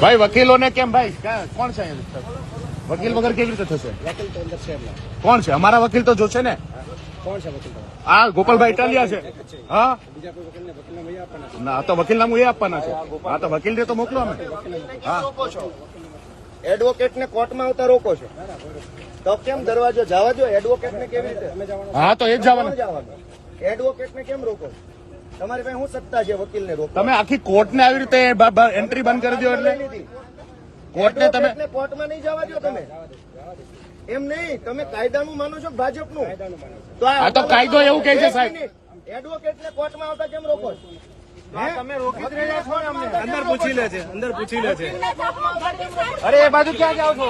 ભાઈ વકીલોને કેમ ભાઈ? કોણ છે વકીલ વગર કેવી રીતે થશે? વકીલ તો અંદર છે એમના. કોણ છે? અમારા વકીલ તો જોશે ને? કોણ છે વકીલ ગોપાલભાઈ ઇટાલિયા છે. હા બીજા કોઈ વકીલને વકીલને વહી આપવાના છે? ના તો વકીલનામું એ આપવાના છે. હા તો વકીલ તો મોકલો અમે. હા. એડવોકેટ ને કોર્ટમાં આવતા રોકો છો? તો કેમ દરવાજો જવા દો એડવોકેટ ને કેવી રીતે? હા તો એ જ જવાનું. એડવોકેટ ને કેમ રોકો છો? તમારી પાસે હું સત્તા છે વકીલ ને તમે આખી કોર્ટને આવી રીતે એન્ટ્રી બંધ કરી દો એટલે? કોર્ટને તમે એડવોકેટને કોર્ટમાં નહીં જવા દો તમે. એમ નહીં તમે કાયદાનું માનો છો કે ભાજપનું? આ તો કાયદો એવું કહે છે, સાહેબ. એડવોકેટ ને કોર્ટમાં આવતા કેમ રોકો છો? તમે રોકી જ રહ્યા છો ને અમને? અંદર પૂછી લે છે અંદર પૂછી લે છે. અરે એ બાજુ ક્યાં જાવ છો?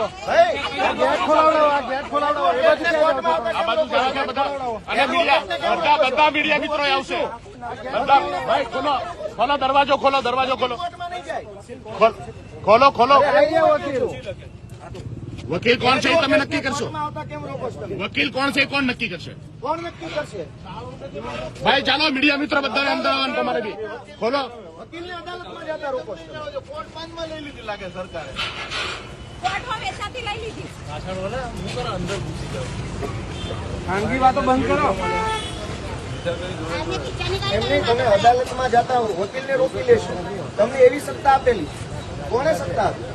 ગેટ ખોલાવડાવો આ ગેટ ખોલાવડાવો એ બાજુ ક્યાં જાવ છો? આ બાજુ જવા દો બધા અને મીડિયા બધા બધા મીડિયા મિત્રો આવશે. બધા ભાઈ ખોલો. ખોલો દરવાજો ખોલો દરવાજો ખોલો. ખોલ- ખોલો વકીલ કોણ છે એ તમે નક્કી કરશો? વકીલ કોણ છે એ કોણ નક્કી કરશે? કોણ નક્કી કરશે? ભાઈ ચાલો મીડિયા મિત્રો બધાને અંદર આવવાનું તમારે બી. ખોલો. વકીલને અદાલતમાં જતા રોકો છો. કોર્ટ પાંચમાં લઈ લીધી લાગે સરકારે. કોર્ટમાં વેચાતી લઈ લીધી. ખાનગી વાતો બંધ કરો. એમ તમે અદાલતમાં જતા હો વકીલને રોકી લેશો. તમને એવી સત્તા આપેલી. કોને સત્તા આપી?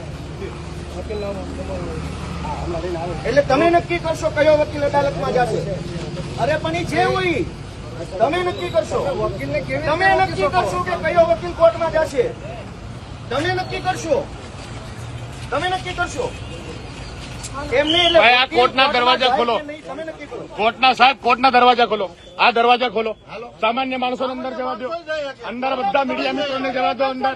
એટલે તમે નક્કી કરશો કયો વકીલ અદાલતમાં જશે? અરે પણ એ જે હોય તમે નક્કી કરશો. વકીલને તમે નક્કી કરશો? કે કયો વકીલ કોર્ટમાં જશે? તમે નક્કી કરશો. તમે નક્કી કરશો. એમ નહીં એટલે ભાઈ, આ કોર્ટના દરવાજા ખોલો. કે નહીં, તમે નક્કી કરો. કોર્ટના સાહેબ કોર્ટના દરવાજા ખોલો. આ દરવાજા ખોલો. સામાન્ય માણસો અંદર જવા દો. અંદર બધા મીડિયા મિત્રોને જવા દો અંદર.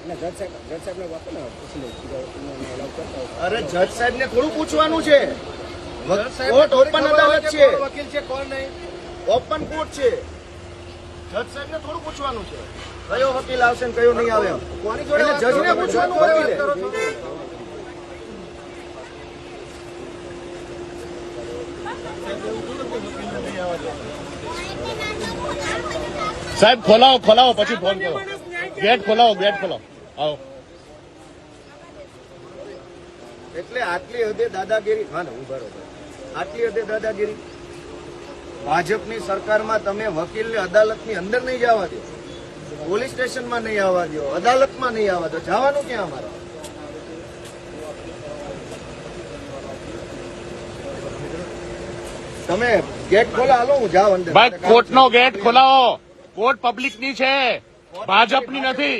સાહેબ જજ સાહેબને વાપો ને પૂછી લે બીજા વકીલને allow કરતા હોય. અરે જજ સાહેબ ને થોડું પૂછવાનું છે. કોર્ટ ઓપન અદાલત છે. વકીલ છે કોણ નહીં? ઓપન કોર્ટ છે. જજ સાહેબ ને થોડું પૂછવાનું છે. કયો વકીલ આવશે ને કયો નહીં આવે એટલે જજ ને પૂછવાનું વકીલે. સાહેબ ખોલાવો ખોલાવો પછી ફોન કરો. ગેટ ખોલાવો ગેટ ખોલાવો. આવો. એટલે આટલી હદે દાદાગીરી હા ને હું બરોબર આટલી હદે દાદાગીરી? ભાજપની સરકારમાં તમે વકીલને અદાલતની અંદર નહીં જવા દો. પોલીસ સ્ટેશનમાં નહીં આવવા દો. અદાલતમાં નહીં આવવા દો. જવાનું ક્યાં અમારે? તમે ગેટ ખોલા હાલો હું જાઉં અંદર. ભાઈ કોર્ટનો ગેટ ખોલાવો. કોર્ટ પબ્લિકની છે. ભાજપની નથી.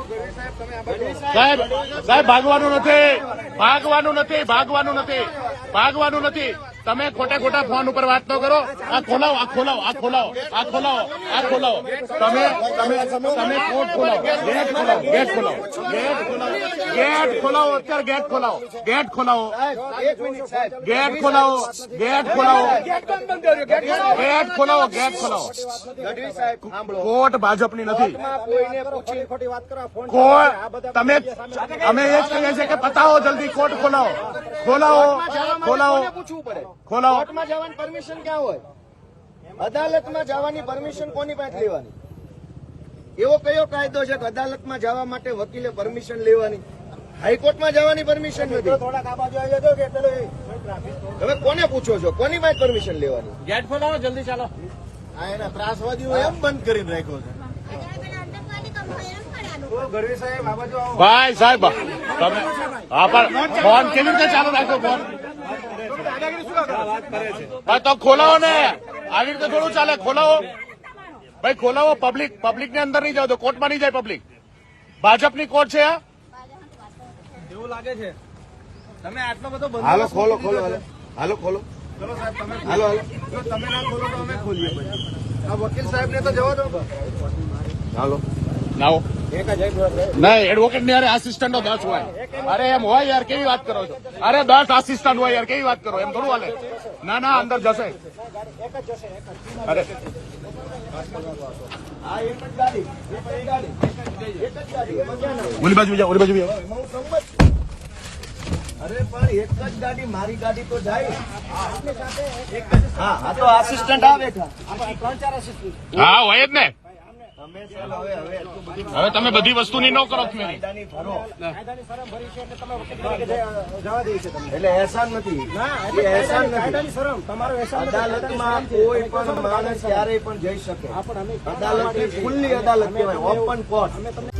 સાહેબ સાહેબ, ભાગવાનું નથી. ભાગવાનું નથી ભાગવાનું નથી. ભાગવાનું નથી. તમે ખોટા ખોટા ફોન ઉપર વાત ન કરો. આ ખોલાવો આ ખોલાવો આ ખોલાવો આ ખોલાવો આ ખોલાવો. તમે તમે તમે કોર્ટ ખોલાવો ગેટ ખોલાવો. ગેટ ખોલાવો ગેટ ખોલાવો. ગેટ ખોલાવો, અત્યારે ગેટ ખોલાવો. ગેટ ખોલાવો. ગેટ ખોલાવો. ગેટ ખોલાવો. ગેટ ખોલાવો ગેટ ખોલાવો. કોર્ટ ભાજપની નથી. તમે, અમે એ જ કહીએ છીએ કે પતાવો જલ્દી કોર્ટ ખોલાવો. ખોલાવો ખોલાવો. ખોલાવો. કોર્ટમાં જવાની પરમિશન ક્યાં હોય? અદાલતમાં જવાની પરમિશન કોની પાસે લેવાની? એવો કયો કાયદો છે કે અદાલતમાં જવા માટે વકીલે પરમિશન લેવાની? હાઈકોર્ટમાં જવાની પરમિશન નથી. તમે કોને પૂછો છો? કોની પાસે પરમિશન લેવાની? ગેટ ખોલાવો જલ્દી ચાલો. આ એના ત્રાસવાદીઓ એમ બંધ કરીને રાખ્યો છે. તો ગઢવી સાહેબ આ બાજુ આવો. ભાઈ સાહેબ તમે હા પણ ફોન કેવી રીતે ચાલુ રાખ્યો ફોન? હા તો ખોલાવો ને. આવી રીતે થોડું ચાલે ખોલાવો. ભાઈ ખોલાવો પબ્લિક પબ્લિક ને અંદર નહીં જાવ તો કોર્ટમાં નહીં જાય પબ્લિક ભાજપની કોર્ટ છે આ? એવું લાગે છે? તમે આટલો બધો બંધ હાલો ખોલો ખોલો હાલો હાલો ખોલો. ચલો સાહેબ તમે હાલો હાલો. જો તમે ના ખોલો તો અમે ખોલીએ પછી. આ વકીલ સાહેબ ને તો જવા દો હાલો. નાઓ એક જ એક મિનિટ નહીં એડવોકેટની અરે આસિસ્ટન્ટ દસ હોય. અરે એમ હોય યાર કેવી વાત કરો છો? અરે દસ આસિસ્ટન્ટ હોય યાર કેવી વાત કરો? એમ થોડું હાલે. ના ના અંદર જશે. અરે. આ એક જ ગાડી એક જ ગાડી એક જ ગાડી. એમાં ક્યાં ના હોય? ઓલી બાજુ જાઓ. ઓલી બાજુ જાઓ એમાં હું સંમત છું. અરે પણ એક જ ગાડી મારી ગાડી તો જાય. હા તો આસિસ્ટન્ટ આવે. ત્રણ ચાર assistant. હા હોય જ ને. હવે તમે બધી વસ્તુની ન કરો શરમ ભરી એટલે એહસાન નથી. ના એટલે એહસાન નથી. શરમ. તમારો એહસાન નથી. અદાલતમાં કોઈ પણ માણસ ક્યારેય પણ જઈ શકે. હા, પણ અમે અદાલત ખુલ્લી અદાલત કહેવાય ઓપન કોર્ટ અમે તમને